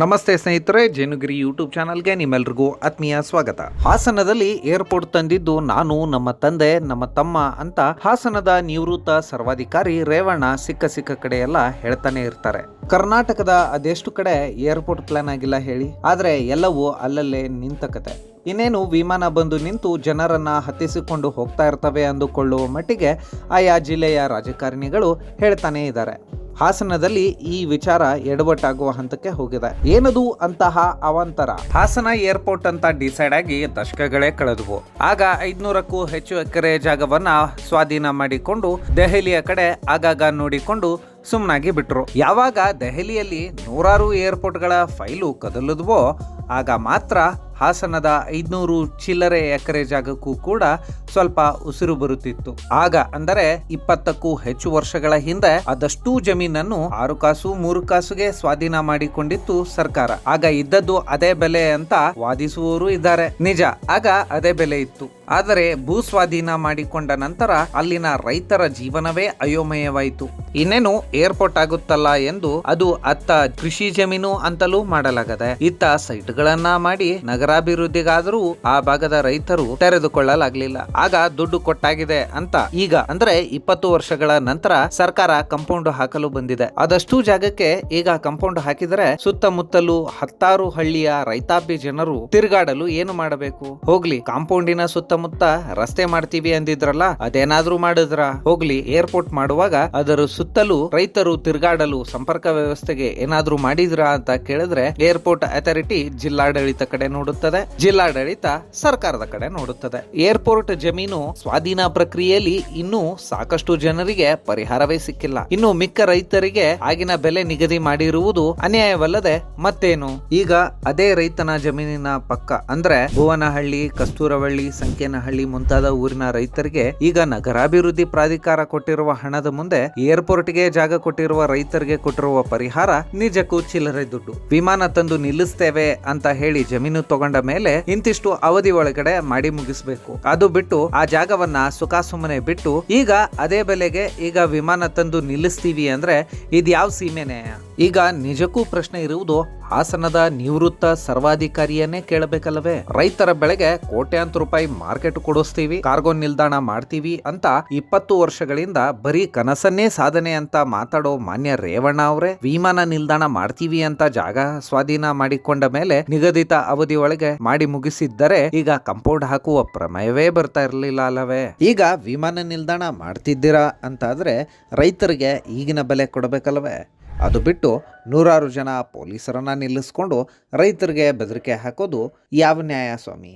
ನಮಸ್ತೆ ಸ್ನೇಹಿತರೆ, ಜೇನುಗಿರಿ ಯೂಟ್ಯೂಬ್ ಚಾನಲ್ಗೆ ನಿಮ್ಮೆಲ್ರಿಗೂ ಆತ್ಮೀಯ ಸ್ವಾಗತ. ಹಾಸನದಲ್ಲಿ ಏರ್ಪೋರ್ಟ್ ತಂದಿದ್ದು ನಾನು, ನಮ್ಮ ತಂದೆ, ನಮ್ಮ ತಮ್ಮ ಅಂತ ಹಾಸನದ ನಿವೃತ್ತ ಸರ್ವಾಧಿಕಾರಿ ರೇವಣ್ಣ ಸಿಕ್ಕ ಸಿಕ್ಕ ಕಡೆ ಎಲ್ಲ ಹೇಳ್ತಾನೆ ಇರ್ತಾರೆ. ಕರ್ನಾಟಕದ ಅದೆಷ್ಟು ಕಡೆ ಏರ್ಪೋರ್ಟ್ ಪ್ಲಾನ್ ಆಗಿಲ್ಲ ಹೇಳಿ? ಆದ್ರೆ ಎಲ್ಲವೂ ಅಲ್ಲಲ್ಲೇ ನಿಂತ ಕತೆ ಇನ್ನೇನು ವಿಮಾನ ಬಂದು ನಿಂತು ಜನರನ್ನ ಹತ್ತಿಸಿಕೊಂಡು ಹೋಗ್ತಾ ಇರ್ತವೆ ಅಂದುಕೊಳ್ಳುವ ಮಟ್ಟಿಗೆ ಆಯಾ ಜಿಲ್ಲೆಯ ರಾಜಕಾರಣಿಗಳು ಹೇಳ್ತಾನೆ ಇದ್ದಾರೆ. ಹಾಸನದಲ್ಲಿ ಈ ವಿಚಾರ ಎಡವಟ್ಟಾಗುವ ಹಂತಕ್ಕೆ ಹೋಗಿದೆ. ಏನದು ಅಂತಹ ಅವಾಂತರ? ಹಾಸನ ಏರ್ಪೋರ್ಟ್ ಅಂತ ಡಿಸೈಡ್ ಆಗಿ ದಶಕಗಳೇ ಕಳೆದವು. ಆಗ ಐದ್ನೂರಕ್ಕೂ ಹೆಚ್ಚು ಎಕರೆ ಜಾಗವನ್ನ ಸ್ವಾಧೀನ ಮಾಡಿಕೊಂಡು ದೆಹಲಿಯ ಕಡೆ ಆಗಾಗ ನೋಡಿಕೊಂಡು ಸುಮ್ಮನಾಗಿ ಬಿಟ್ರು. ಯಾವಾಗ ದೆಹಲಿಯಲ್ಲಿ ನೂರಾರು ಏರ್ಪೋರ್ಟ್ಗಳ ಫೈಲು ಕದಲದ್ವೋ, ಆಗ ಮಾತ್ರ ಹಾಸನದ ಐದ್ನೂರು ಚಿಲ್ಲರೆ ಎಕರೆ ಜಾಗಕ್ಕೂ ಕೂಡ ಸ್ವಲ್ಪ ಉಸಿರು ಬರುತ್ತಿತ್ತು. ಆಗ ಅಂದರೆ ಇಪ್ಪತ್ತಕ್ಕೂ ಹೆಚ್ಚು ವರ್ಷಗಳ ಹಿಂದೆ ಅದಷ್ಟು ಜಮೀನನ್ನು ಆರು ಕಾಸು, ಮೂರು ಕಾಸುಗೆ ಸ್ವಾಧೀನ ಮಾಡಿಕೊಂಡಿತ್ತು ಸರ್ಕಾರ. ಆಗ ಇದ್ದದ್ದು ಅದೇ ಬೆಲೆ ಅಂತ ವಾದಿಸುವವರು ಇದ್ದಾರೆ. ನಿಜ, ಆಗ ಅದೇ ಬೆಲೆ ಇತ್ತು. ಆದರೆ ಭೂ ಸ್ವಾಧೀನ ಮಾಡಿಕೊಂಡ ನಂತರ ಅಲ್ಲಿನ ರೈತರ ಜೀವನವೇ ಅಯೋಮಯವಾಯಿತು. ಇನ್ನೇನು ಏರ್ಪೋರ್ಟ್ ಆಗುತ್ತಲ್ಲ ಎಂದು ಅದು ಅತ್ತ ಕೃಷಿ ಜಮೀನು ಅಂತಲೂ ಮಾಡಲಾಗದೆ ಇತ್ತ ಸೈಟ್ಗಳನ್ನ ಮಾಡಿ ನಗರಾಭಿವೃದ್ಧಿಗಾದರೂ ಆ ಭಾಗದ ರೈತರು ತೆರೆದುಕೊಳ್ಳಲಾಗಲಿಲ್ಲ. ಆಗ ದುಡ್ಡು ಕೊಟ್ಟಾಗಿದೆ ಅಂತ ಈಗ ಅಂದ್ರೆ ಇಪ್ಪತ್ತು ವರ್ಷಗಳ ನಂತರ ಸರ್ಕಾರ ಕಂಪೌಂಡ್ ಹಾಕಲು ಬಂದಿದೆ. ಅದಷ್ಟು ಜಾಗಕ್ಕೆ ಈಗ ಕಂಪೌಂಡ್ ಹಾಕಿದರೆ ಸುತ್ತಮುತ್ತಲು ಹತ್ತಾರು ಹಳ್ಳಿಯ ರೈತಾಪಿ ಜನರು ತಿರುಗಾಡಲು ಏನು ಮಾಡಬೇಕು? ಹೋಗ್ಲಿ, ಕಾಂಪೌಂಡಿನ ಸುತ್ತಮುತ್ತ ರಸ್ತೆ ಮಾಡ್ತೀವಿ ಅಂದಿದ್ರಲ್ಲ, ಅದೇನಾದ್ರೂ ಮಾಡಿದ್ರ? ಹೋಗ್ಲಿ ಏರ್ಪೋರ್ಟ್ ಮಾಡುವಾಗ ಅದರ ಸುತ್ತಲೂ ರೈತರು ತಿರುಗಾಡಲು ಸಂಪರ್ಕ ವ್ಯವಸ್ಥೆಗೆ ಏನಾದ್ರೂ ಮಾಡಿದ್ರಾ ಅಂತ ಕೇಳಿದ್ರೆ ಏರ್ಪೋರ್ಟ್ ಅಥಾರಿಟಿ ಜಿಲ್ಲಾಡಳಿತ ಕಡೆ ನೋಡುತ್ತದೆ, ಜಿಲ್ಲಾಡಳಿತ ಸರ್ಕಾರದ ಕಡೆ ನೋಡುತ್ತದೆ. ಏರ್ಪೋರ್ಟ್ ಜಮೀನು ಸ್ವಾಧೀನ ಪ್ರಕ್ರಿಯೆಯಲ್ಲಿ ಇನ್ನೂ ಸಾಕಷ್ಟು ಜನರಿಗೆ ಪರಿಹಾರವೇ ಸಿಕ್ಕಿಲ್ಲ. ಇನ್ನು ಮಿಕ್ಕ ರೈತರಿಗೆ ಆಗಿನ ಬೆಲೆ ನಿಗದಿ ಮಾಡಿರುವುದು ಅನ್ಯಾಯವಲ್ಲದೆ ಮತ್ತೇನು? ಈಗ ಅದೇ ರೈತನ ಜಮೀನಿನ ಪಕ್ಕ, ಅಂದ್ರೆ ಭುವನಹಳ್ಳಿ, ಕಸ್ತೂರವಳ್ಳಿ ಸಂಕೇನಹಳ್ಳಿ ಮುಂತಾದ ಊರಿನ ರೈತರಿಗೆ ಈಗ ನಗರಾಭಿವೃದ್ಧಿ ಪ್ರಾಧಿಕಾರ ಕೊಟ್ಟಿರುವ ಹಣದ ಮುಂದೆ ಏರ್ಪೋರ್ಟ್ಗೆ ಜಾಗ ಕೊಟ್ಟಿರುವ ರೈತರಿಗೆ ಕೊಟ್ಟಿರುವ ಪರಿಹಾರ ನಿಜಕ್ಕೂ ಚಿಲ್ಲರೆ ದುಡ್ಡು. ವಿಮಾನ ತಂದು ನಿಲ್ಲಿಸ್ತೇವೆ ಅಂತ ಹೇಳಿ ಜಮೀನು ತಗೊಂಡ ಮೇಲೆ ಇಂತಿಷ್ಟು ಅವಧಿ ಒಳಗಡೆ ಮಾಡಿ ಮುಗಿಸಬೇಕು. ಅದು ಬಿಟ್ಟು ಆ ಜಾಗವನ್ನ ಸುಖಾಸುಮ್ಮನೆ ಬಿಟ್ಟು ಈಗ ಅದೇ ಬೆಲೆಗೆ ಈಗ ವಿಮಾನ ತಂದು ನಿಲ್ಲಿಸ್ತೀವಿ ಅಂದ್ರೆ ಇದ್ಯಾವ ಸೀಮೆನೆ? ಈಗ ನಿಜಕ್ಕೂ ಪ್ರಶ್ನೆ ಇರುವುದು ಹಾಸನದ ನಿವೃತ್ತ ಸರ್ವಾಧಿಕಾರಿಯನ್ನೇ ಕೇಳಬೇಕಲ್ಲವೇ? ರೈತರ ಬೆಳೆಗೆ ಕೋಟ್ಯಾಂತರ ರೂಪಾಯಿ ಮಾರ್ಕೆಟ್ ಕೊಡಿಸ್ತೀವಿ, ಕಾರ್ಗೋ ನಿಲ್ದಾಣ ಮಾಡ್ತೀವಿ ಅಂತ ಇಪ್ಪತ್ತು ವರ್ಷಗಳಿಂದ ಬರೀ ಕನಸನ್ನೇ ಸಾಧನೆ ಅಂತ ಮಾತಾಡೋ ಮಾನ್ಯ ರೇವಣ್ಣ ಅವರೇ, ವಿಮಾನ ನಿಲ್ದಾಣ ಮಾಡ್ತೀವಿ ಅಂತ ಜಾಗ ಸ್ವಾಧೀನ ಮಾಡಿಕೊಂಡ ಮೇಲೆ ನಿಗದಿತ ಅವಧಿ ಒಳಗೆ ಮಾಡಿ ಮುಗಿಸಿದ್ದರೆ ಈಗ ಕಂಪೌಂಡ್ ಹಾಕುವ ಪ್ರಮೇಯವೇ ಬರ್ತಾ ಇರಲಿಲ್ಲ ಅಲ್ಲವೇ? ಈಗ ವಿಮಾನ ನಿಲ್ದಾಣ ಮಾಡ್ತಿದ್ದೀರಾ ಅಂತಾದ್ರೆ ರೈತರಿಗೆ ಈಗಿನ ಬೆಲೆ ಕೊಡಬೇಕಲ್ವೇ ಅದು ಬಿಟ್ಟು ನೂರಾರು ಜನ ಪೊಲೀಸರನ್ನ ನಿಲ್ಲಿಸ್ಕೊಂಡು ರೈತರಿಗೆ ಬೆದರಿಕೆ ಹಾಕೋದು ಯಾವ ನ್ಯಾಯ ಸ್ವಾಮಿ?